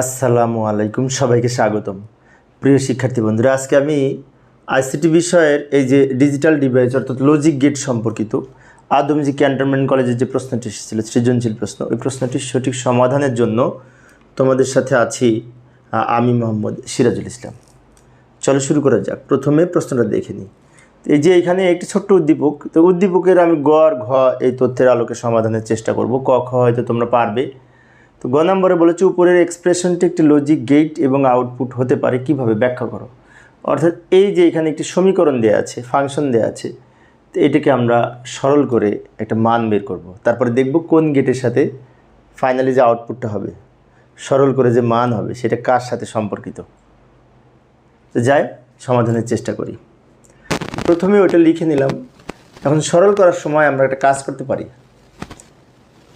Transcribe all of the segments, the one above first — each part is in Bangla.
আসসালামু আলাইকুম, সবাইকে স্বাগতম। প্রিয় শিক্ষার্থী বন্ধুরা, আজকে আমি আইসিটি বিষয়ের এই যে ডিজিটাল ডিভাইস অর্থাৎ লজিক গেট সম্পর্কিত আদমজি ক্যান্টনমেন্ট কলেজের যে প্রশ্নটি এসেছিল, সৃজনশীল প্রশ্ন, ওই প্রশ্নটির সঠিক সমাধানের জন্য তোমাদের সাথে আছি আমি মোহাম্মদ সিরাজুল ইসলাম। চলো শুরু করা যাক। প্রথমে প্রশ্নটা দেখে নিই। এই যে এখানে একটি ছোট্ট উদ্দীপক, তো উদ্দীপকের আমি গ আর ঘ এই তথ্যের আলোকে সমাধানের চেষ্টা করব। ক, খ হয়তো তোমরা পারবে। তো গ নম্বরে বলেছে, উপরের এক্সপ্রেশনটি একটি লজিক গেট এবং আউটপুট হতে পারে। কীভাবে? ব্যাখ্যা করো। অর্থাৎ এই যে এখানে একটি সমীকরণ দেওয়া আছে ফাংশন দেওয়া আছে, তো এটাকে আমরা সরল করে একটা মান বের করব। তারপরে দেখব কোন গেটের সাথে ফাইনালি যে আউটপুটটা হবে, সরল করে যে মান হবে, সেটা কার সাথে সম্পর্কিত? তো যাই, সমাধানের চেষ্টা করি। প্রথমে ওটা লিখে নিলাম। এখন সরল করার সময় আমরা একটা কাজ করতে পারি।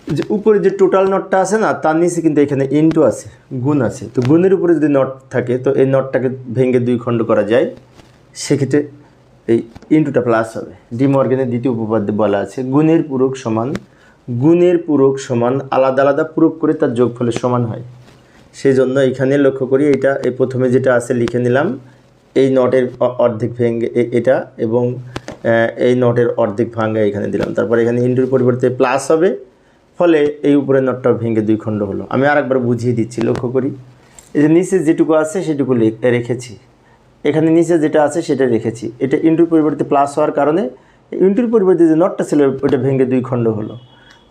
যে উপরে যে টোটাল নটটা আছে না, তার নিচে কিন্তু এখানে ইনটু আছে, গুণ আছে। তো গুণের উপরে যদি নট থাকে, তো এই নটটাকে ভেঙে দুই খণ্ড করা যায়। সেক্ষেত্রে এই ইনটুটা প্লাস হবে। ডিমর্গেনের দ্বিতীয় উপপাদ্যে বলা আছে, গুণের পূরক সমান, গুণের পূরক সমান, আলাদা আলাদা পূরক করে তার যোগফলের সমান হয়। সেই জন্য এখানে লক্ষ্য করি, এটা এই প্রথমে যেটা আছে লিখে নিলাম, এই নটের অর্ধেক ভেঙে এটা এবং এই নটের অর্ধেক ভাঙ্গা এখানে দিলাম। তারপর এখানে ইন্টুর পরিবর্তে প্লাস হবে ফলে এই উপরের নটটা ভেঙে দুই খণ্ড হলো। আমি আরেকবার বুঝিয়ে দিচ্ছি, লক্ষ্য করি। এই যে নিচে যেটুকু আছে সেটুকু রেখেছি। এখানে নিচে যেটা আছে সেটা রেখেছি। এটা ইন্টুর পরিবর্তে প্লাস হওয়ার কারণে ইন্টুর পরিবর্তে যে নটটা ছিল ওটা ভেঙে দুই খণ্ড হলো।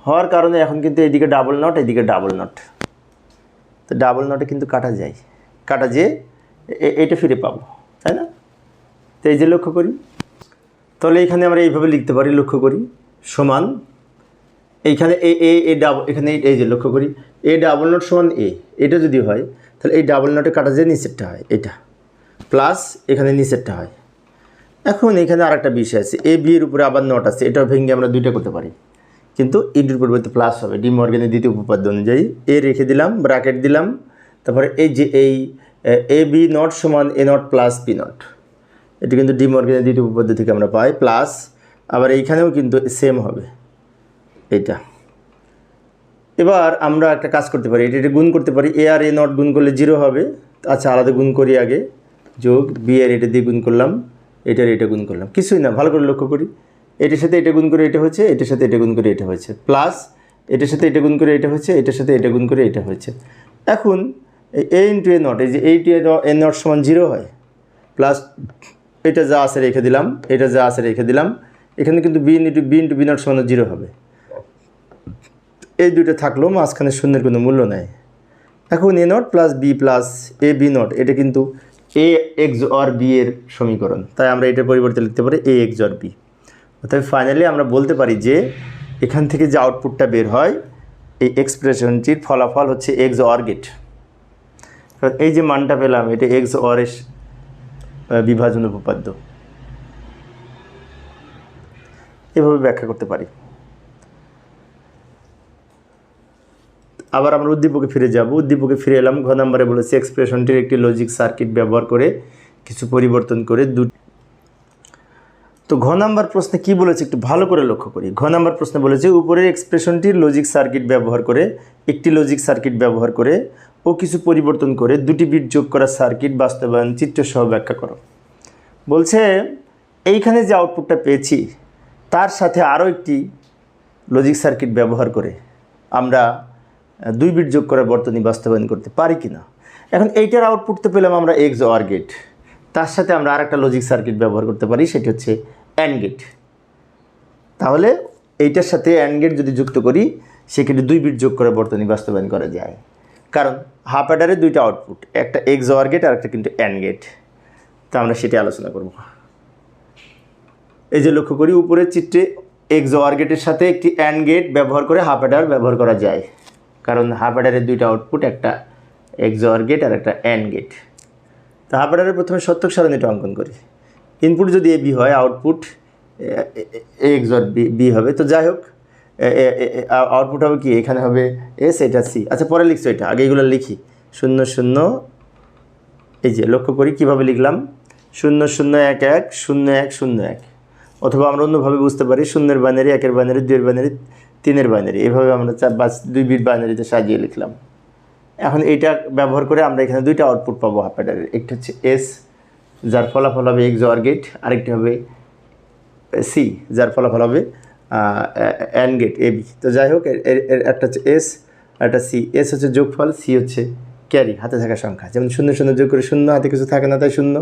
হওয়ার কারণে এখন কিন্তু এদিকে ডাবল নট এদিকে ডাবল নট তো ডাবল নটে কিন্তু কাটা যায়। কাটা যেয়ে এটা ফিরে পাবো, তাই না? তো এই যে লক্ষ্য করি। তাহলে এখানে আমরা এইভাবে লিখতে পারি, লক্ষ্য করি। সমান এইখানে এ এ এ ডাবল এখানে এই- যে লক্ষ্য করি, এ ডাবল নট সমান এ, এটা যদি হয়, তাহলে এই ডাবল নটে কাটা যে নিচেরটা হয়, এটা। প্লাস এখানে নিচেরটা হয়। এখন এখানে আরেকটা বিষয় আছে, এ, বি এর উপরে আবার নট আছে, এটাও ভেঙে আমরা দুইটা করতে পারি। কিন্তু ইন্টুর পরিবর্তে প্লাস হবে ডি মর্গেনের দ্বিতীয় উপপাদ্য অনুযায়ী, এ রেখে দিলাম ব্র্যাকেট দিলাম, তারপরে এই যে এই, এ বি নট সমান A not plus P not এটি কিন্তু ডি মর্গেনের দ্বিতীয় উপপাদ্য থেকে আমরা পাই প্লাস আবার এইখানেও কিন্তু সেম হবে। এইটা এবার আমরা একটা কাজ করতে পারি, এটা এটা গুণ করতে পারি এ আর এ নট গুণ করলে জিরো হবে। আচ্ছা আলাদা গুণ করি আগে, যোগ বি আর এটা দিয়ে গুণ করলাম এটার এটা গুণ করলাম। কিছুই না, ভালো করে লক্ষ্য করি। এটার সাথে এটা গুণ করে এটা হয়েছে, এটার সাথে এটা গুণ করে এটা হয়েছে। প্লাস এটার সাথে এটা গুণ করে এটা হয়েছে, এটার সাথে এটা গুণ করে এটা হয়েছে। এখন এ ইন্টু এ নট এই যে এইট এ নট সমান জিরো হয়। প্লাস এটা যা আছে রেখে দিলাম, এটা যা আছে রেখে দিলাম, এখানে কিন্তু B into B into B not সমান জিরো হবে। এই দুটো থাকলেও মাঝখানে শূন্যের কোনো মূল্য নেই। এখন A not plus B plus A B not, এটা কিন্তু এ এক্স অর বি এর সমীকরণ। তাই আমরা এটার পরিবর্তে লিখতে পারি এ এক্স অর বি অর্থাৎ ফাইনালি আমরা বলতে পারি যে এখান থেকে যে আউটপুটটা বের হয়, এই এক্সপ্রেশনটির ফলাফল হচ্ছে এক্স অর গেট কারণ এই যে মানটা পেলাম, এটা এক্স অর বিভাজন উপপাদ্য। এভাবে ব্যাখ্যা করতে পারি। আবার আমরা উদ্দীপকে ফিরে যাব। উদ্দীপকে ফিরে এলাম ঘ নম্বরে বলেছে, এক্সপ্রেশনটির একটি লজিক সার্কিট ব্যবহার করে কিছু পরিবর্তন করে দু তো ঘ নাম্বার প্রশ্নে কি বলেছে একটু ভালো করে লক্ষ্য করি। ঘ নাম্বার প্রশ্নে বলেছে উপরের এক্সপ্রেশনটির লজিক সার্কিট ব্যবহার করে, একটি লজিক সার্কিট ব্যবহার করে ও কিছু পরিবর্তন করে দুটি বিট যোগ করা সার্কিট বাস্তবায়ন চিত্র সহ ব্যাখ্যা করো। বলছে, এইখানে যে আউটপুটটা পেয়েছি, তার সাথে আরও একটি লজিক সার্কিট ব্যবহার করে আমরা দুই বিট যোগ করে বর্তনী বাস্তবায়ন করতে পারি কি না এখন এইটার আউটপুট তো পেলাম আমরা এক্স ওয়ার গেট তার সাথে আমরা আরেকটা লজিক সার্কিট ব্যবহার করতে পারি, সেটি হচ্ছে অ্যান্ড গেট তাহলে এইটার সাথে অ্যান্ড গেট যদি যুক্ত করি, সেক্ষেত্রে দুই বিট যোগ করে বর্তনী বাস্তবায়ন করা যায়। কারণ হাফ অ্যাডারে দুইটা আউটপুট একটা এক্স ওয়ার গেট আর একটা কিন্তু অ্যান্ড গেট তা আমরা সেটি আলোচনা করব। এই যে লক্ষ্য করি, উপরের চিত্রে এক্স ওয়ার গেটের সাথে একটি অ্যান্ড গেট ব্যবহার করে হাফ অ্যাডার ব্যবহার করা যায়। কারণ হাফ অ্যাডারের দুইটা আউটপুট একটা এক্স ওয়ার গেট আর একটা অ্যান্ড গেট তো হাফ অ্যাডারের প্রথমে সত্যক সারণীটা অঙ্কন করি। ইনপুট যদি এ বি হয় output X or B B হবে। তো যাই হোক আউটপুট হবে কি? এখানে হবে এস এটা সি আচ্ছা পরে লিখছো এটা। আগে এগুলো লিখি। শূন্য শূন্য, এই যে লক্ষ্য করি, কীভাবে লিখলাম? শূন্য শূন্য, এক এক, শূন্য এক শূন্য, এক। অথবা আমরা অন্যভাবে বুঝতে পারি শূন্যের বাইনারি একের বাইনারি দুইয়ের বাইনারি তিনের বাইনারি এভাবে আমরা চার পাঁচ দুই বিট বাইনারিতে সাজিয়ে লিখলাম। এখন এইটা ব্যবহার করে আমরা এখানে দুইটা আউটপুট পাবো হাফ অ্যাডারের একটা হচ্ছে এস যার ফলাফল হবে এক্স অর গেট আরেকটি হবে সি যার ফলাফল হবে অ্যান গেট এ বি তো যাই হোক, এর একটা হচ্ছে এস একটা সি এস হচ্ছে যোগফল সি হচ্ছে ক্যারি, হাতে থাকা সংখ্যা। যেমন শূন্য শূন্য যোগ করে শূন্য, হাতে কিছু থাকে না তাই শূন্য।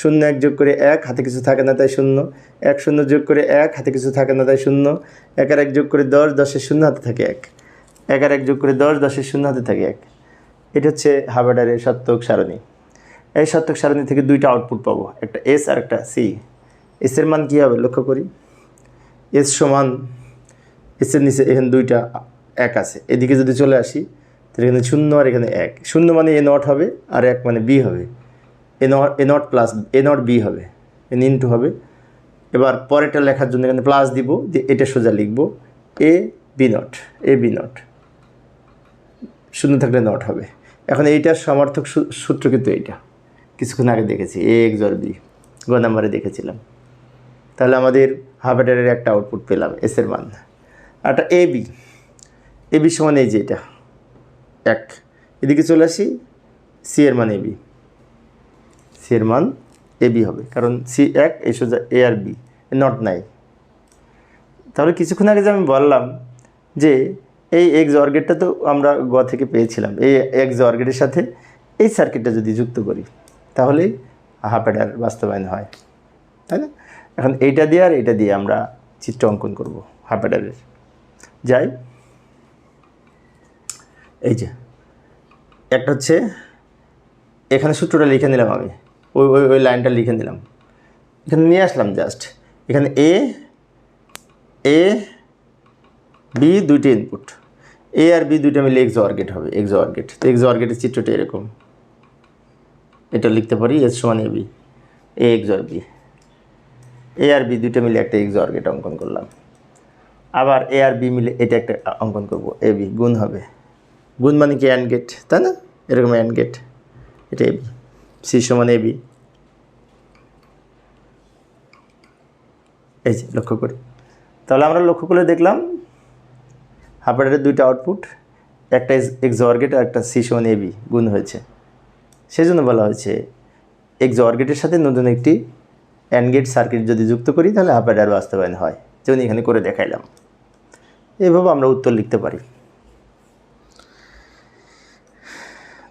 শূন্য এক যোগ করে এক, হাতে কিছু থাকে না তাই শূন্য। এক শূন্য যোগ করে এক, হাতে কিছু থাকে না তাই শূন্য। এক আর এক যোগ করে দশ, দশের শূন্য, হাতে থাকে এক। এক আর এক যোগ করে দশ, দশের শূন্য, হাতে থাকে এক। এটা হচ্ছে হাবাডারের সত্যক সারণী। এই সত্যক সারণী থেকে দুইটা আউটপুট পাবো, একটা এস আর একটা সি এসের মান কী হবে? লক্ষ্য করি। এস সমান এসের নিচে এখানে দুইটা এক আছে। এদিকে যদি চলে আসি তাহলে এখানে শূন্য আর এখানে এক। শূন্য মানে এ নট হবে আর এক মানে বি হবে। A not A not plus A not B হবে। এন ইন্টু হবে। এবার পরেরটা লেখার জন্য এখানে প্লাস দিব, দিয়ে এটা সোজা লিখব। A B not A B not শূন্য থাকলে নট হবে। এখন এইটার সমর্থক সূত্র কিন্তু এইটা। কিছুক্ষণ আগে দেখেছি এ এক্স অর বি গ নাম্বারে দেখেছিলাম। তাহলে আমাদের হাফেটারের একটা আউটপুট পেলাম এসের মান। একটা এ বি এ বি সমান এই যে এটা। এক। এদিকে চলে আসি, সি এর মান এ বি। সি এর মান এ বি হবে, কারণ সি এক এই সোজা এ আর বি নট নাই। তাহলে কিছুক্ষণ আগে যে আমি বললাম যে এই এক্স অর্গেটটা তো আমরা গ থেকে পেয়েছিলাম, এই এক্স অর্গেটের সাথে এই সার্কিটটা যদি যুক্ত করি তাহলেই হাফ অ্যাডার বাস্তবায়ন হয়, তাই না? এখন এইটা দিয়ে আর এইটা দিয়ে আমরা চিত্র অঙ্কন করব হাফ অ্যাডারের যাই এই যে, একটা হচ্ছে, এখানে সূত্রটা লিখে নিলাম আমি। ওই ওই ওই লাইনটা লিখে নিলাম। এখানে নিয়ে আসলাম জাস্ট এখানে এ এ বি দুইটা ইনপুট এ আর বি দুইটা মিলে এক্স অর্গেট হবে এক্স অর্গেট তো এক্স অর্গেটের চিত্রটা এরকম। এটা লিখতে পারি এস সমান এ বি এ এক্স আর বি এ আর বি দুইটা মিলে একটা এক্স অর্গেট অঙ্কন করলাম। আবার এ আর বি মিলে এটা একটা অঙ্কন করব। এ বি গুণ হবে। গুণ মানে কি অ্যান্ড গেট, তাই না? এরকম অ্যান্ড গেট, এটা এ বি সি সমান এ বি এই যে, লক্ষ্য করি। তাহলে আমরা লক্ষ্য করে দেখলাম হাফারের দুইটা আউটপুট, একটা এক্স অর্গেট আর একটা সি সমান এবি গুণ হয়েছে। সেই জন্য বলা হয়েছে এক্স অর্গেটের সাথে নতুন একটি অ্যান্ড গেট সার্কিট যদি যুক্ত করি, তাহলে হাফারের বাস্তবায়ন হয়। যেমন এখানে করে দেখাইলাম। এইভাবে আমরা উত্তর লিখতে পারি।